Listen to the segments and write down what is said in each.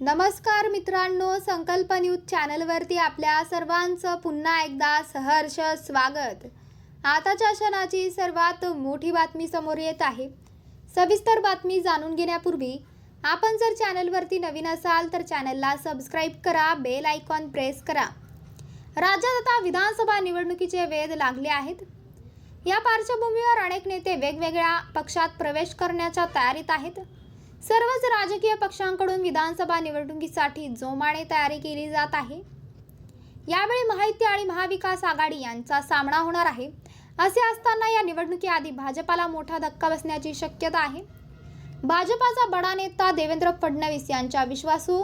नमस्कार मित्रांनो संकल्प न्यूज चॅनलवरती आपल्या सर्वांचं पुन्हा एकदा सहर्ष स्वागत. आताच्या क्षणाची सर्वात मोठी बातमी समोर येत आहे. सविस्तर बातमी जाणून घेण्यापूर्वी आपण जर चॅनलवरती नवीन असाल तर चॅनलला सबस्क्राईब करा बेल आयकॉन प्रेस करा. राज्यात आता विधानसभा निवडणुकीचे वेध लागले आहेत. या पार्श्वभूमीवर अनेक नेते वेगवेगळ्या पक्षात प्रवेश करण्याच्या तयारीत आहेत. सर्वच राजकीय पक्षांकडून विधानसभा निवडणुकीसाठी जोमाने तयारी केली जात आहे. यावेळी माहिती आणि महाविकास आघाडी यांचा सामना होणार आहे. असे असताना या निवडणुकीआधी भाजपाला मोठा धक्का बसण्याची शक्यता आहे. भाजपाचा बडा नेता देवेंद्र फडणवीस यांच्या विश्वासू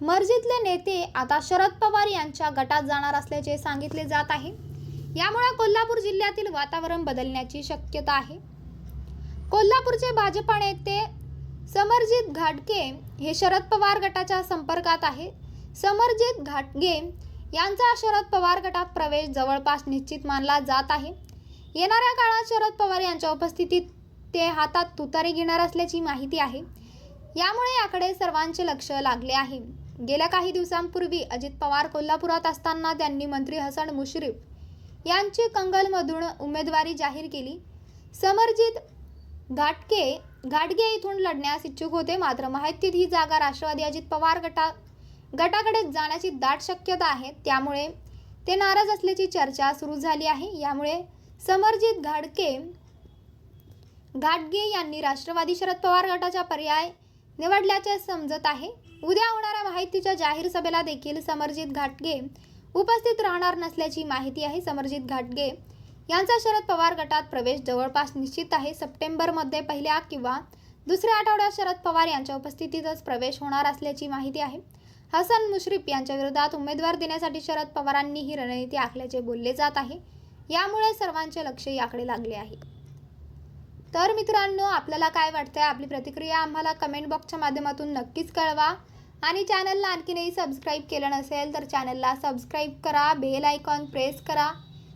मर्जीतले नेते आता शरद पवार यांच्या गटात जाणार असल्याचे सांगितले जात आहे. यामुळे कोल्हापूर जिल्ह्यातील वातावरण बदलण्याची शक्यता आहे. कोल्हापूरचे भाजपा नेते समरजित घाटगे हे शरद पवार गटाच्या संपर्कात आहे समरजित घाटगे यांचा शरद पवार गटात प्रवेश जवळपास निश्चित मानला जात आहे. येणाऱ्या काळात शरद पवार यांच्या उपस्थितीत ते हातात तुतारी घेणार असल्याची माहिती आहे. यामुळे याकडे सर्वांचे लक्ष लागले आहे. गेल्या काही दिवसांपूर्वी अजित पवार कोल्हापुरात असताना त्यांनी मंत्री हसन मुश्रीफ यांची कंगलमधून उमेदवारी जाहीर केली. समरजित घाटके घाटगे इथून लढण्यास इच्छुक होते. मात्र माहितीत ही जागा राष्ट्रवादी अजित पवार गटा गटाकडे जाण्याची दाट शक्यता आहे. त्यामुळे ते नाराज असल्याची चर्चा सुरू झाली आहे. यामुळे समरजित घाटके घाटगे यांनी राष्ट्रवादी शरद पवार गटाचा पर्याय निवडल्याचे समजत आहे. उद्या होणाऱ्या माहितीच्या जाहीर सभेला देखील समरजित घाटगे उपस्थित राहणार नसल्याची माहिती आहे. समरजित घाटगे यांचा शरद पवार गटात प्रवेश जवळपास निश्चित आहे. सप्टेंबरमध्ये पहिल्या किंवा दुसऱ्या आठवड्यात शरद पवार यांच्या उपस्थितीतच प्रवेश होणार असल्याची माहिती आहे. हसन मुश्रीफ यांच्या विरोधात उमेदवार देण्यासाठी शरद पवारांनी ही रणनीती आखल्याचे बोलले जात आहे. यामुळे सर्वांचे लक्ष याकडे लागले आहे. तर मित्रांनो आपल्याला काय वाटतंय? आपली प्रतिक्रिया आम्हाला कमेंट बॉक्सच्या माध्यमातून नक्कीच कळवा. आणि चॅनलला आणखीनही सबस्क्राईब केलं नसेल तर चॅनलला सबस्क्राईब करा बेल आयकॉन प्रेस करा.